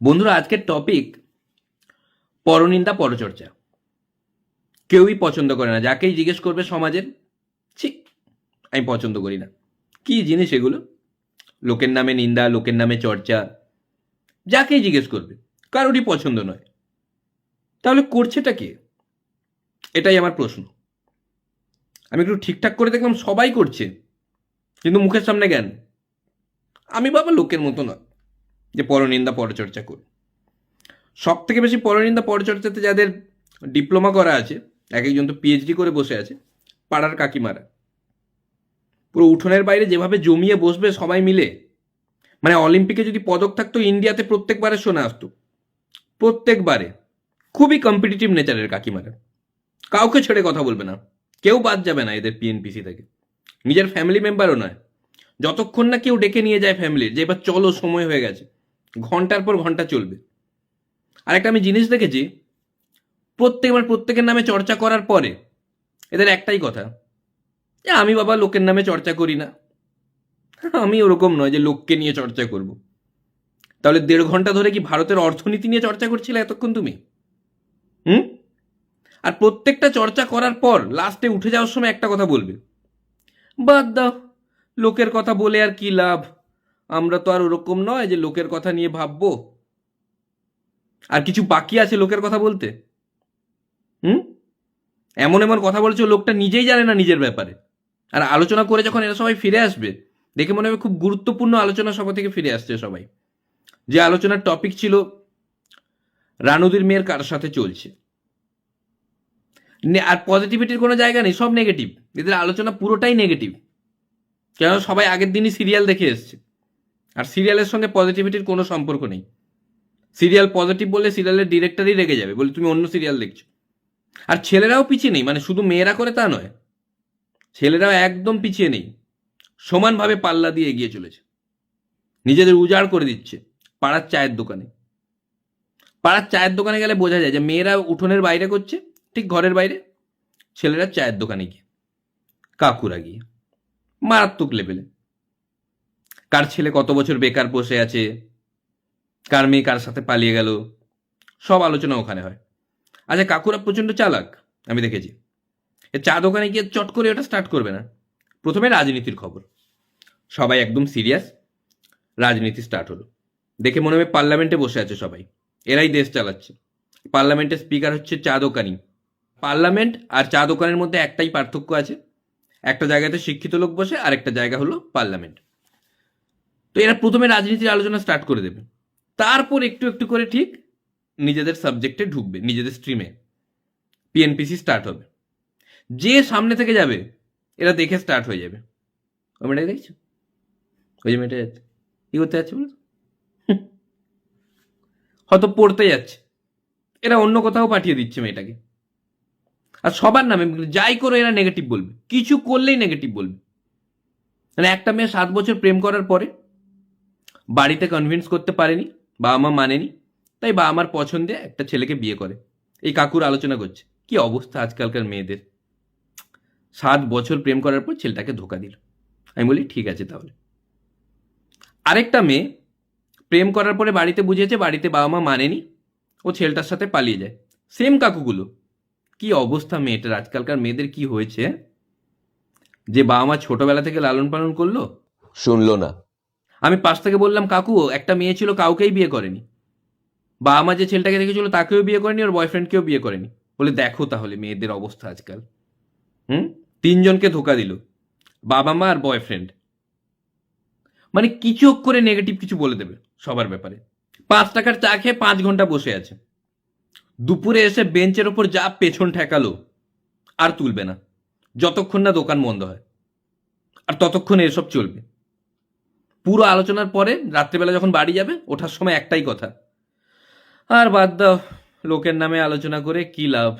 বন্ধুরা, আজকের টপিক পরনিন্দা পরচর্চা। কেউই পছন্দ করে না। যাকেই জিজ্ঞেস করবে সমাজের, ছি, আমি পছন্দ করি না। কি জিনিস এগুলো? লোকের নামে নিন্দা, লোকের নামে চর্চা, যাকেই জিজ্ঞেস করবে। কারোরই পছন্দ নয়। তাহলে করছেটা কে? এটাই আমার প্রশ্ন। আমি একটু ঠিকঠাক করে দেখলাম সবাই করছে, কিন্তু মুখের সামনে জ্ঞান আমি বাবা লোকের মতো না যে পরনিন্দা পরচর্চা করি সব থেকে বেশি পরনিন্দা পরচর্চাতে যাদের ডিপ্লোমা করা আছে, এক একজন তো পিএইচডি করে বসে আছে, পাড়ার কাকিমারা। পুরো উঠোনের বাইরে যেভাবে জমিয়ে বসবে সবাই মিলে মানে অলিম্পিকে যদি পদক থাকতো, ইন্ডিয়াতে প্রত্যেকবারে শোনা আসতো। প্রত্যেকবারে। খুবই কম্পিটিটিভ নেচারের কাকিমারা। কাউকে ছেড়ে কথা বলবে না। কেউ বাদ যাবে না এদের পিএনপিসি থেকে। নিজের ফ্যামিলি মেম্বারও নয়। যতক্ষণ না কেউ ডেকে নিয়ে যায় ফ্যামিলির যে এবার চলো সময় হয়ে গেছে। ঘণ্টার পর ঘণ্টা চলবে। আর একটা আমি জিনিস দেখেছি প্রত্যেকবার প্রত্যেকের নামে চর্চা করার পরে, এদের একটাই কথা, যে আমি বাবা লোকের নামে চর্চা করি না। আমি ওরকম নয় যে লোককে নিয়ে চর্চা করব। তাহলে দেড় ঘণ্টা ধরে কি ভারতের অর্থনীতি নিয়ে চর্চা করছিলে এতক্ষণ তুমি? হুম? আর প্রত্যেকটা চর্চা করার পর লাস্টে উঠে যাওয়ার সময় একটা কথা বলবে। বাদ দাও, লোকের কথা বলে আর কি লাভ? আমরা তো আর ওরকম নয় যে লোকের কথা নিয়ে ভাববো। আর কিছু বাকি আছে লোকের কথা বলতে? হুম? এমন এমন কথা বলছো, লোকটা নিজেই জানে না নিজের ব্যাপারে। আর আলোচনা করে যখন এরা সবাই ফিরে আসবে, দেখে মনে হবে খুব গুরুত্বপূর্ণ আলোচনা সভা থেকে ফিরে আসছে সবাই। যে আলোচনার টপিক ছিল, রানুদির মেয়ের কার সাথে চলছে? আর পজিটিভিটির কোনো জায়গা নেই, সব নেগেটিভ এদের আলোচনা পুরোটাই নেগেটিভ কেন সবাই আগের দিনই সিরিয়াল দেখে এসছে। আর সিরিয়ালের সঙ্গে পজিটিভিটির কোনো সম্পর্ক নেই। সিরিয়াল পজিটিভ বললে সিরিয়ালের ডিরেক্টরই রেগে যাবে, বলে তুমি অন্য সিরিয়াল দেখছ। আর ছেলেরাও পিছিয়ে নেই মানে শুধু মেয়েরা করে তা নয়, ছেলেরাও একদম পিছিয়ে নেই। সমানভাবে পাল্লা দিয়ে এগিয়ে চলেছে। নিজেদের উজাড় করে দিচ্ছে পাড়ার চায়ের দোকানে। পাড়ার চায়ের দোকানে গেলে বোঝা যায় যে মেয়েরা উঠোনের বাইরে করছে, ঠিক ঘরের বাইরে। ছেলেরা চায়ের দোকানে গিয়ে, কাকুরা গিয়ে, মারাত্মক লেভেলে কার ছেলে কত বছর বেকার বসে আছে? কার মেয়ে কার সাথে পালিয়ে গেল? সব আলোচনা ওখানে হয়। আচ্ছা কাকুরা প্রচণ্ড চালাক, আমি দেখেছি। এ চা দোকানে গিয়ে চট করে ওটা স্টার্ট করবে না। প্রথমে রাজনীতির খবর। সবাই একদম সিরিয়াস রাজনীতি স্টার্ট হলো। দেখে মনে হবে পার্লামেন্টে বসে আছে সবাই। এরাই দেশ চালাচ্ছে। পার্লামেন্টের স্পিকার হচ্ছে চা দোকানি। পার্লামেন্ট আর চা দোকানের মধ্যে একটাই পার্থক্য আছে। একটা জায়গাতে শিক্ষিত লোক বসে আর একটা জায়গা হলো পার্লামেন্ট। তো এরা প্রথমে রাজনীতির আলোচনা স্টার্ট করে দেবে। তারপর একটু একটু করে ঠিক নিজেদের সাবজেক্টে ঢুকবে, নিজেদের স্ট্রিমে পিএনপিসি স্টার্ট হবে। যে সামনে থেকে যাবে, এরা দেখে স্টার্ট হয়ে যাবে। ওই মেয়েটাকে দেখছ? ওই যে মেয়েটা যাচ্ছে। কি করতে যাচ্ছে বলো হয়তো পড়তে যাচ্ছে। এরা অন্য কোথাও পাঠিয়ে দিচ্ছে মেয়েটাকে। আর সবার নামে যাই করে, এরা নেগেটিভ বলবে। কিছু করলেই নেগেটিভ বলবে। মানে একটা মেয়ে সাত বছর প্রেম করার পরে বাড়িতে কনভিন্স করতে পারেনি, বাবা মা মানেনি, তাই বাবা আমার পছন্দে একটা ছেলেকে বিয়ে করে। এই কাকুর আলোচনা করছে, কি অবস্থা আজকালকার মেয়েদের? সাত বছর প্রেম করার পর ছেলেটাকে ধোকা দিল। আমি বলি, ঠিক আছে তাহলে। আরেকটা মেয়ে প্রেম করার পরে বাড়িতে বুঝেছে, বাড়িতে বাবা মা মানেনি, ও ছেলেটার সাথে পালিয়ে যায়। সেম কাকুগুলো। কি অবস্থা মেয়েটার? আজকালকার মেয়েদের কি হয়েছে? যে বাবা মা ছোটবেলা থেকে লালন পালন করল? শুনলো না। আমি পাশ থেকে বললাম, কাকু, একটা মেয়ে ছিল, কাউকেই বিয়ে করেনি। বাবা মা যে ছেলেটাকে দেখেছিল, তাকেও বিয়ে করেনি, ওর বয়ফ্রেন্ডকেও বিয়ে করেনি। বলে, দেখো তাহলে মেয়েদের অবস্থা আজকাল। হুম? তিনজনকে ধোকা দিল বাবা মা আর বয়ফ্রেন্ড। মানে কিছু করে নেগেটিভ কিছু বলে দেবে সবার ব্যাপারে। পাঁচ টাকার চা খেয়ে পাঁচ ঘণ্টা বসে আছে। দুপুরে এসে বেঞ্চের ওপর যা পেছন ঠেকালো, আর তুলবে না, যতক্ষণ না দোকান বন্ধ হয়। আর ততক্ষণ এসব চলবে। পুরো আলোচনার পরে রাত্রেবেলা যখন বাড়ি যাবে, ওঠার সময় একটাই কথা। আর বাদ দাও, লোকের নামে আলোচনা করে কী লাভ?